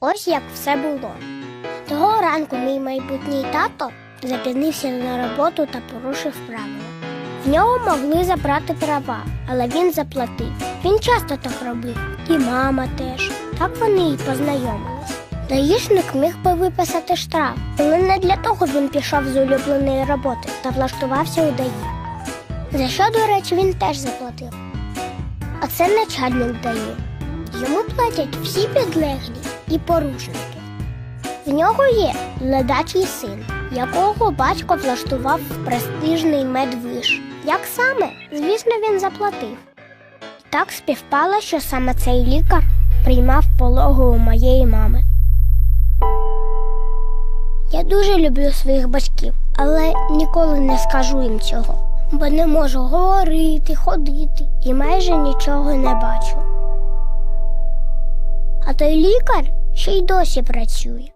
Ось як все було. Того ранку мій майбутній тато запізнився на роботу та порушив правила. В нього могли забрати права, але він заплатив. Він часто так робив, і мама теж. Так вони й познайомились. Даїшник міг би виписати штраф, але не для того він пішов з улюбленої роботи та влаштувався у ДАІ. За що, до речі, він теж заплатив. А це начальник дає. Йому платять всі підлеглі і порушники. В нього є ледачий син, якого батько влаштував в престижний медвиш. Як саме, звісно, він заплатив. І Так співпало, що саме цей лікар приймав пологу у моєї мами. Я дуже люблю своїх батьків, але ніколи не скажу їм цього, бо не можу говорити, ходити і майже нічого не бачу. А той лікар ще й досі працює.